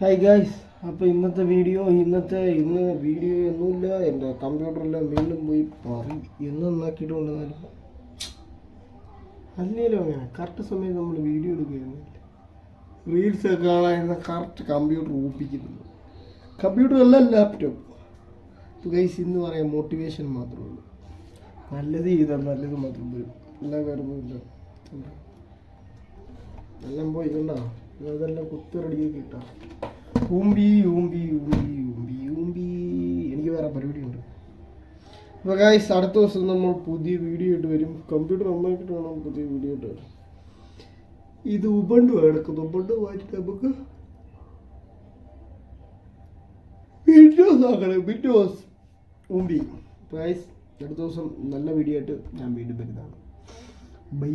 Hi guys അപ്പോൾ ഇന്നത്തെ video ഇന്നത്തെ ഇന്ന് വീഡിയോ ഒന്നുമില്ല. എന്റെ കമ്പ്യൂട്ടറെല്ലാം വീണ്ടും പോയി പറി. എന്ന് നന്നാക്കിയിട്ട് കൊണ്ടുവന്നാലും അല്ലല്ലോ അങ്ങനെ കറക്റ്റ് സമയത്ത് നമ്മൾ വീഡിയോ എടുക്കുകയായിരുന്നില്ല റീൽസ് കാണാൻ കറക്റ്റ് കമ്പ്യൂട്ടർ ഊപ്പിക്കുന്നു കമ്പ്യൂട്ടർ അല്ല ലാപ്ടോപ്പ് ഇപ്പോൾ ഗൈസ് ഇന്ന് പറയാം മോട്ടിവേഷൻ മാത്രമേ ഉള്ളൂ. നല്ലത് ചെയ്താൽ നല്ലത് മാത്രം വരും. എല്ലാ കാര്യമില്ല എല്ലാം പോയി കണ്ടോ അതെല്ലാം കുത്തി റെഡിയാക്കി കിട്ടാം ഊമ്പി ഊമ്പി ഊമ്പി ഊമ്പി ഊമ്പി. എനിക്ക് വേറെ പരിപാടിയുണ്ട്. അപ്പോൾ ഗായ്സ് അടുത്ത ദിവസം നമ്മൾ പുതിയ വീഡിയോ ആയിട്ട് വരും. കമ്പ്യൂട്ടർ നന്നാക്കിയിട്ട് വേണം പുതിയ വീഡിയോ ആയിട്ട് വരും ഇത് ഉബണ്ടു കിടക്കുന്നു ഉബണ്ടു മാറ്റിട്ട് നമുക്ക് വിൻഡോസ് ആക്കണം. വിൻഡോസ് ഊമ്പി. ഗായ്സ് അടുത്ത ദിവസം നല്ല വീഡിയോ ആയിട്ട് ഞാൻ വീണ്ടും വരുന്നതാണ്. ബൈ